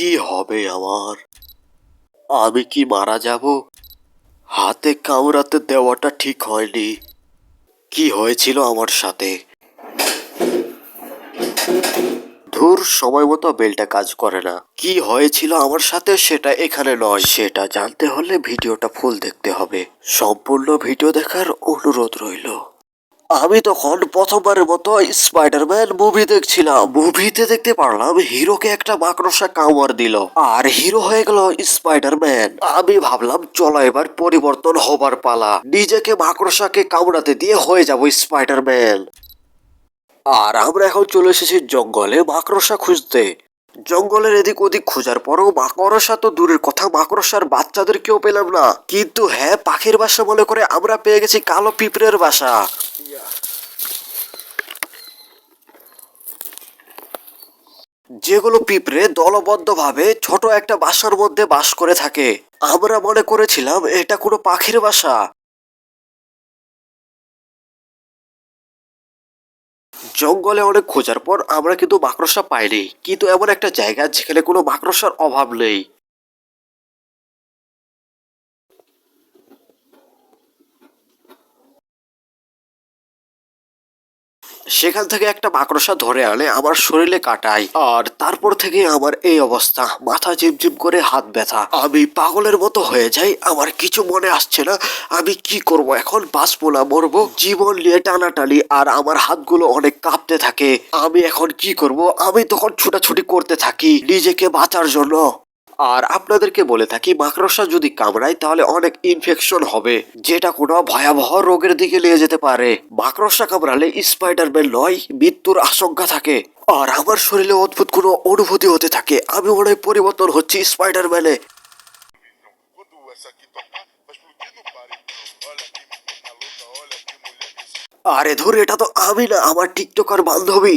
কি হবে আমার? আমি কি মারা যাব? হাতে কামড়াতে দেওয়াটা ঠিক হয়নি। কি হয়েছিল আমার সাথে? ধুর, সময় মতো বেলটা কাজ করে না। কি হয়েছিল আমার সাথে সেটা এখানে নয়। সেটা জানতে হলে ভিডিওটা ফুল দেখতে হবে। সম্পূর্ণ ভিডিও দেখার অনুরোধ রইল। আমি তখন প্রথমবারের মতো স্পাইডারম্যান মুভি দেখছিলাম। মুভিতে দেখতে পারলাম হিরোকে একটা মাকড়সা কামড় দিল। আর হিরো হয়ে গেল স্পাইডারম্যান আমি ভাবলাম, চলো এবার পরিবর্তন হবার পালা। নিজেকে মাকড়সাকে কামড়াতে দিয়ে হয়ে যাব স্পাইডারম্যান আর আমরা এখন চলে এসেছি জঙ্গলে মাকড়সা খুঁজতে। জঙ্গলের এদিক ওদিক খোঁজার পরও মাকড়সা তো দূরের কথা, মাকড়সার বাচ্চাদেরকেও পেলাম না। কিন্তু হ্যাঁ পাখির বাসা মনে করে আমরা পেয়ে গেছি কালো পিঁপড়ের বাসা। যেগুলো পিঁপড়ে দলবদ্ধভাবে ছোট একটা বাসার মধ্যে বাস করে থাকে। আমরা মনে করেছিলাম এটা কোনো পাখির বাসা। জঙ্গলে অনেক খোঁজার পর আমরা কিন্তু মাকড়সা পাইনি। কিন্তু এমন একটা জায়গা যেখানে কোনো মাকড়সার অভাব নেই। সেখান থেকে একটা মাকড়সা ধরে আনে, আমার শরীরে কাটাই আর তারপর থেকে আমার এই অবস্থা। মাথা ঝিমঝিম করে হাত ব্যথা। আমি পাগলের মতো হয়ে যাই, আমার কিছু মনে আসছে না। আমি কি করব এখন? বাঁচবো না, মরবো? জীবন নিয়ে টানাটানি, আর আমার হাতগুলো অনেক কাঁপতে থাকে। আমি এখন কি করব? আমি তখন ছুটাছুটি করতে থাকি নিজেকে বাঁচার জন্য। আর আপনাদেরকে বলে থাকি, মাকড়সা যদি কামড়ায় তাহলে অনেক ইনফেকশন হবে, যেটা কোনো ভয়াবহ রোগের দিকে নিয়ে যেতে পারে। মাকড়সা কামড়ালে স্পাইডারম্যান নয় মৃত্যুর আশঙ্কা থাকে। আর আমার শরীরে অদ্ভুত কোনো অনুভূতি হতে থাকে, আমি মনে পরিবর্তন হচ্ছি স্পাইডারম্যানে আরে ধর, এটা তো আমি না, আমার টিকটকার বান্ধবী।